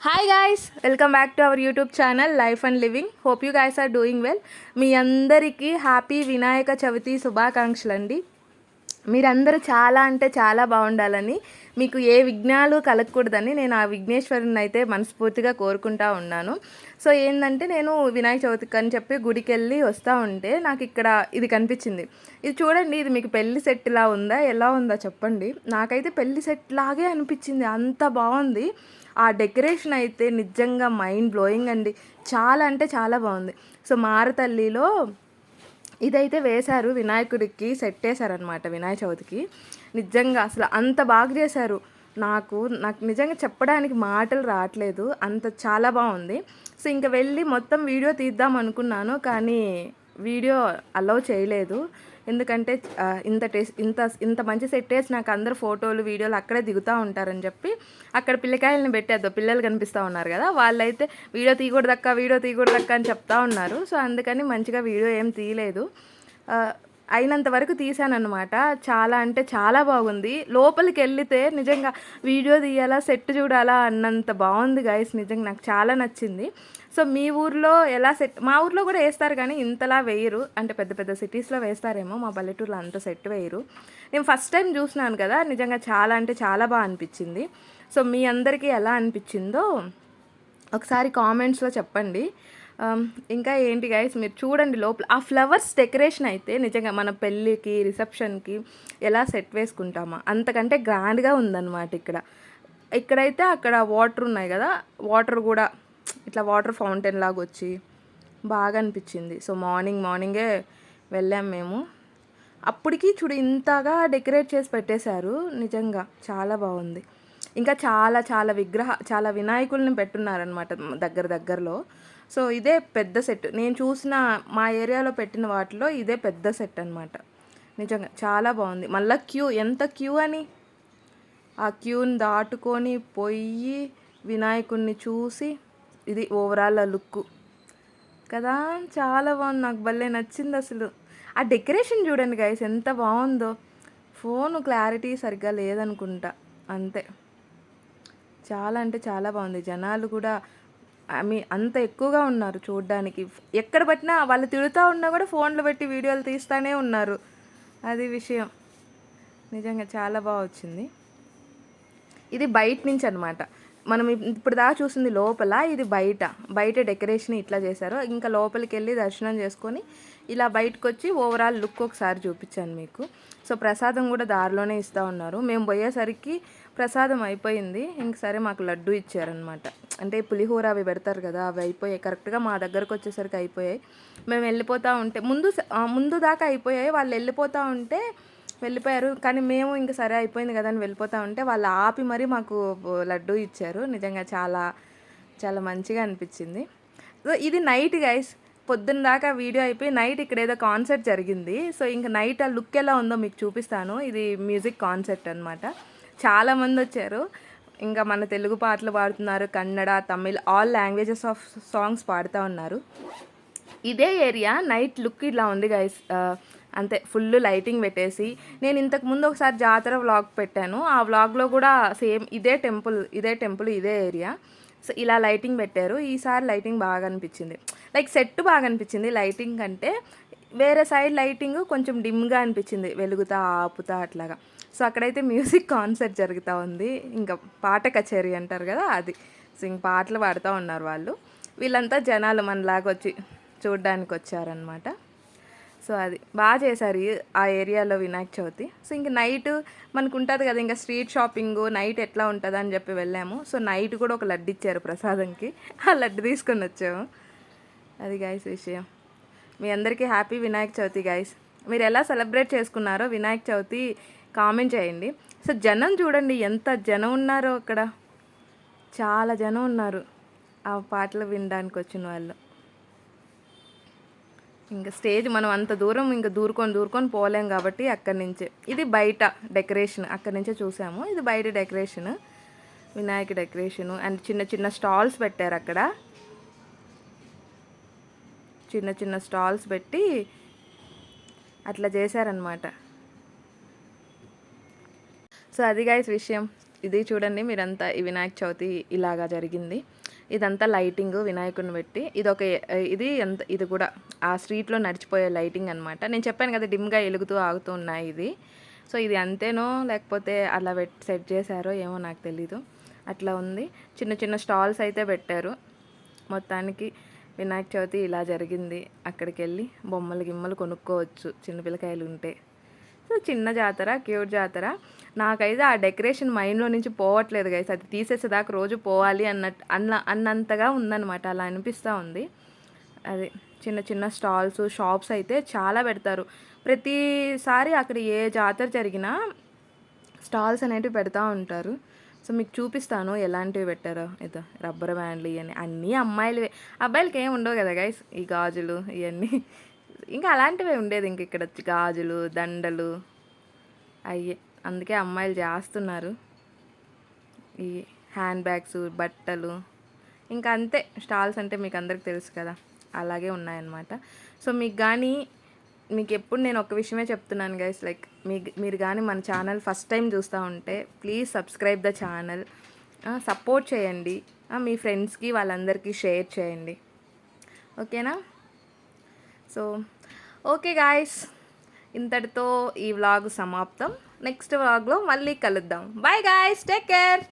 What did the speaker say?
Hi guys welcome back to our YouTube channel life and living hope you guys are doing well మీ అందరికీ happy Vinayaka Chavithi శుభాకాంక్షలు అండి. మీరందరూ చాలా అంటే చాలా బాగుండాలని మీకు ఏ విఘ్నాలు కలగకూడదని నేను ఆ విఘ్నేశ్వరుని అయితే మనస్ఫూర్తిగా కోరుకుంటా ఉన్నాను. సో ఏంటంటే నేను వినాయక చవితికి అని చెప్పి గుడికి వెళ్ళి వస్తూ ఉంటే నాకు ఇక్కడ ఇది కనిపించింది. ఇది చూడండి ఇది మీకు పెళ్ళి సెట్ లా ఉందా ఎలా ఉందా చెప్పండి. నాకైతే పెళ్ళి సెట్ లాగే అనిపించింది అంత బాగుంది. ఆ డెకరేషన్ అయితే నిజంగా మైండ్ బ్లోయింగ్ అండి. చాలా అంటే చాలా బాగుంది. సో మారతల్లిలో ఇదైతే వేశారు వినాయకుడికి సెట్ వేశారనమాట వినాయక చవితికి. నిజంగా అసలు అంత బాగా చేశారు. నాకు నాకు నిజంగా చెప్పడానికి మాటలు రావట్లేదు. అంత చాలా బాగుంది. సో ఇంకా వెళ్ళి మొత్తం వీడియో తీద్దాం అనుకున్నాను కానీ వీడియో అలౌ చేయలేదు. ఎందుకంటే ఇంత టేస్ట్ ఇంత ఇంత మంచి సెట్ వేసి నాకు అందరు ఫోటోలు వీడియోలు అక్కడే దిగుతూ ఉంటారని చెప్పి అక్కడ పిల్లకాయలను పెట్టేద్దాం పిల్లలు కనిపిస్తూ ఉన్నారు కదా వాళ్ళైతే వీడియో తీయకూడదక్క వీడియో తీయకూడదక్క అని చెప్తా ఉన్నారు. సో అందుకని మంచిగా వీడియో ఏం తీయలేదు. అయినంత వరకు తీసానమాట చాలా అంటే చాలా బాగుంది. లోపలికి వెళ్తే నిజంగా వీడియో తీయాలా సెట్ చూడాలా అన్నంత బాగుంది గాయస్ నిజంగా నాకు చాలా నచ్చింది. సో మీ ఊర్లో ఎలా సెట్ మా ఊర్లో కూడా వేస్తారు కానీ ఇంతలా వేయరు. అంటే పెద్ద పెద్ద సిటీస్లో వేస్తారేమో మా పల్లెటూరులో అంత సెట్ వేయరు. నేను ఫస్ట్ టైం చూసినాను కదా నిజంగా చాలా అంటే చాలా బాగా అనిపించింది. సో మీ అందరికీ ఎలా అనిపించిందో ఒకసారి కామెంట్స్లో చెప్పండి. Um, ఇంకా ఏంటి గైస్ మీరు చూడండి లోపల ఆ ఫ్లవర్స్ డెకరేషన్ అయితే నిజంగా మన పెళ్ళికి రిసెప్షన్కి ఎలా సెట్ వేసుకుంటామా? అంతకంటే గ్రాండ్గా ఉందన్నమాట ఇక్కడ. ఇక్కడైతే అక్కడ వాటర్ ఉన్నాయి కదా వాటర్ కూడా ఇట్లా వాటర్ ఫౌంటైన్ లాగా వచ్చి బాగా అనిపించింది. సో మార్నింగ్ మార్నింగే వెళ్ళాం మేము. అప్పటికి చూడు ఇంతగా డెకరేట్ చేసి పెట్టేశారు నిజంగా చాలా బాగుంది. ఇంకా చాలా చాలా విగ్రహ చాలా వినాయకుల్ని పెట్టున్నారనమాట దగ్గర దగ్గరలో. సో ఇదే పెద్ద సెట్. నేను చూసిన మా ఏరియాలో పెట్టిన వాటిలో ఇదే పెద్ద సెట్ అనమాట నిజంగా చాలా బాగుంది. మళ్ళీ క్యూ ఎంత క్యూ అని? ఆ క్యూని దాటుకొని పోయి వినాయకుడిని చూసి ఇది ఓవరాల్ లుక్. కదా? చాలా బాగుంది. నాకు భలే నచ్చింది అసలు. ఆ డెకరేషన్ చూడండి గైస్ ఎంత బాగుందో. ఫోన్ క్లారిటీ సరిగ్గా లేదనుకుంటా. అంతే. చాలా అంటే చాలా బాగుంది. జనాలు కూడా ఐ మీన్ అంత ఎక్కువగా ఉన్నారు చూడడానికి. ఎక్కడ పట్టినా వాళ్ళు తిడుతూ ఉన్నా కూడా ఫోన్లు పెట్టి వీడియోలు తీస్తూనే ఉన్నారు. అది విషయం. నిజంగా చాలా బాగా వచ్చింది. ఇది బయట నుంచి అనమాట మనం ఇప్పుడు దాకా చూసింది లోపల ఇది బయట. బయట డెకరేషన్ ఇట్లా చేశారు. ఇంకా లోపలికి వెళ్ళి దర్శనం చేసుకొని ఇలా బయటకు వచ్చి ఓవరాల్ లుక్ ఒకసారి చూపించాను మీకు. సో ప్రసాదం కూడా దారిలోనే ఇస్తూ ఉన్నారు. మేము పోయేసరికి ప్రసాదం అయిపోయింది. ఇంక సరే మాకు లడ్డు ఇచ్చారనమాట అంటే పులిహోర అవి పెడతారు కదా అవి అయిపోయాయి. కరెక్ట్గా మా దగ్గరకు వచ్చేసరికి అయిపోయాయి. మేము వెళ్ళిపోతూ ఉంటే ముందు ముందు దాకా అయిపోయాయి. వాళ్ళు వెళ్ళిపోతూ ఉంటే వెళ్ళిపోయారు. కానీ మేము ఇంక సరే అయిపోయింది కదా అని వెళ్ళిపోతూ ఉంటే వాళ్ళు ఆపి మరీ మాకు లడ్డు ఇచ్చారు. నిజంగా చాలా చాలా మంచిగా అనిపించింది. సో ఇది నైట్ గైస్. పొద్దున్న దాకా వీడియో అయిపోయి నైట్ ఇక్కడ ఏదో కాన్సర్ట్ జరిగింది. సో ఇంక నైట్ ఆ లుక్ ఎలా ఉందో మీకు చూపిస్తాను. ఇది మ్యూజిక్ కాన్సర్ట్ అనమాట చాలామంది వచ్చారు. ఇంకా మన తెలుగు పాటలు పాడుతున్నారు Kannada Tamil all languages of songs పాడుతూ ఉన్నారు. ఇదే ఏరియా నైట్ లుక్ ఇలా ఉంది గైస్ అంతే ఫుల్ లైటింగ్ పెట్టేసి. నేను ఇంతకు ముందు ఒకసారి జాతర వ్లాగ్ పెట్టాను. ఆ వ్లాగ్లో కూడా సేమ్ ఇదే టెంపుల్ ఇదే టెంపుల్ ఇదే ఏరియా సో ఇలా లైటింగ్ పెట్టారు. ఈసారి లైటింగ్ బాగా అనిపించింది. లైక్ సెట్ బాగా అనిపించింది. లైటింగ్ కంటే వేరే సైడ్ లైటింగ్ కొంచెం డిమ్గా అనిపించింది. వెలుగుతా ఆపుతా అట్లాగా. సో అక్కడైతే మ్యూజిక్ కాన్సర్ట్ జరుగుతూ ఉంది. ఇంకా పాట కచేరీ అంటారు కదా అది. సో ఇంక పాటలు పాడుతూ ఉన్నారు వాళ్ళు. వీళ్ళంతా జనాలు మనలాగా వచ్చి చూడడానికి వచ్చారనమాట సో అది బాగా చేశారు ఆ ఏరియాలో వినాయక చవితి. సో ఇంక నైట్ మనకు ఉంటుంది కదా ఇంకా స్ట్రీట్ షాపింగ్ నైట్ ఎట్లా ఉంటుంది అని చెప్పి వెళ్ళాము. సో నైట్ కూడా ఒక లడ్డు ఇచ్చారు ప్రసాదంకి. ఆ లడ్డు తీసుకొని వచ్చాము. అది గాయస్ విషయం. మీ అందరికీ హ్యాపీ వినాయక చవితి గాయస్. మీరు ఎలా సెలబ్రేట్ చేసుకున్నారో వినాయక చవితి కామెంట్ చేయండి. సో జనం చూడండి ఎంత జనం ఉన్నారో అక్కడ. చాలా జనం ఉన్నారు ఆ పాటలు వినడానికి వచ్చిన వాళ్ళు. ఇంకా స్టేజ్ మనం అంత దూరం ఇంకా దూరుకొని దూరుకొని పోలేం కాబట్టి అక్కడి నుంచే. ఇది బయట డెకరేషన్ అక్కడి నుంచే చూసాము. ఇది బయట డెకరేషన్ వినాయక డెకరేషన్. అండ్ చిన్న చిన్న స్టాల్స్ పెట్టారు అక్కడ. చిన్న చిన్న స్టాల్స్ పెట్టి అట్లా చేశారనమాట సో అది గైస్ విషయం. ఇది చూడండి మీరంతా ఈ వినాయక చవితి ఇలాగా జరిగింది. ఇదంతా లైటింగ్ వినాయకుడిని పెట్టి. ఇది ఒక ఇది ఎంత ఇది కూడా ఆ స్ట్రీట్లో నడిచిపోయే లైటింగ్ అనమాట నేను చెప్పాను కదా డిమ్గా వెలుగుతూ ఆగుతూ ఉన్నాయి ఇది. సో ఇది అంతేనో లేకపోతే అలా పెట్ సెట్ చేశారో ఏమో నాకు తెలీదు. అట్లా ఉంది. చిన్న చిన్న స్టాల్స్ అయితే పెట్టారు. మొత్తానికి వినాయక చవితి ఇలా జరిగింది. అక్కడికి వెళ్ళి బొమ్మలు గిమ్మలు కొనుక్కోవచ్చు. చిన్నపిల్లకాయలు ఉంటే సో చిన్న జాతర క్యూట్ జాతర. నాకైతే ఆ డెకరేషన్ మైండ్లో నుంచి పోవట్లేదు గైస్ అది తీసేసేదాకా రోజు పోవాలి అన్నట్టు అన్న అన్నంతగా ఉందన్నమాట. అలా అనిపిస్తూ ఉంది. అది చిన్న చిన్న స్టాల్స్ షాప్స్ అయితే చాలా పెడతారు. ప్రతిసారి అక్కడ ఏ జాతర జరిగినా స్టాల్స్ అనేటివి పెడతా ఉంటారు. సో మీకు చూపిస్తాను ఎలాంటివి పెట్టారో. ఏదో రబ్బర్ బ్యాండ్లు ఇవన్నీ అన్నీ అమ్మాయిలవే. అబ్బాయిలకి ఏమి ఉండవు కదా గైస్ ఈ గాజులు ఇవన్నీ ఇంకా అలాంటివే ఉండేది ఇంక ఇక్కడ గాజులు దండలు. అయ్యే అందుకే అమ్మాయిలు చేస్తున్నారు. ఈ హ్యాండ్ బ్యాగ్స్ బట్టలు. ఇంకా అంతే స్టాల్స్ అంటే మీకు అందరికి తెలుసు కదా. అలాగే ఉన్నాయన్నమాట. సో మీకు కానీ మీకు ఎప్పుడు నేను ఒక విషయమే చెప్తున్నాను గైస్ లైక్ మీ మీరు కానీ మన ఛానల్ ఫస్ట్ టైం చూస్తూ ఉంటే please subscribe the channel support చేయండి. మీ ఫ్రెండ్స్కి వాళ్ళందరికీ షేర్ చేయండి. ఓకేనా సో ఓకే గాయస్ ఇంతటితో ఈ వ్లాగ్ సమాప్తం. నెక్స్ట్ వ్లాగ్లో మళ్ళీ కలుద్దాం. Bye guys take care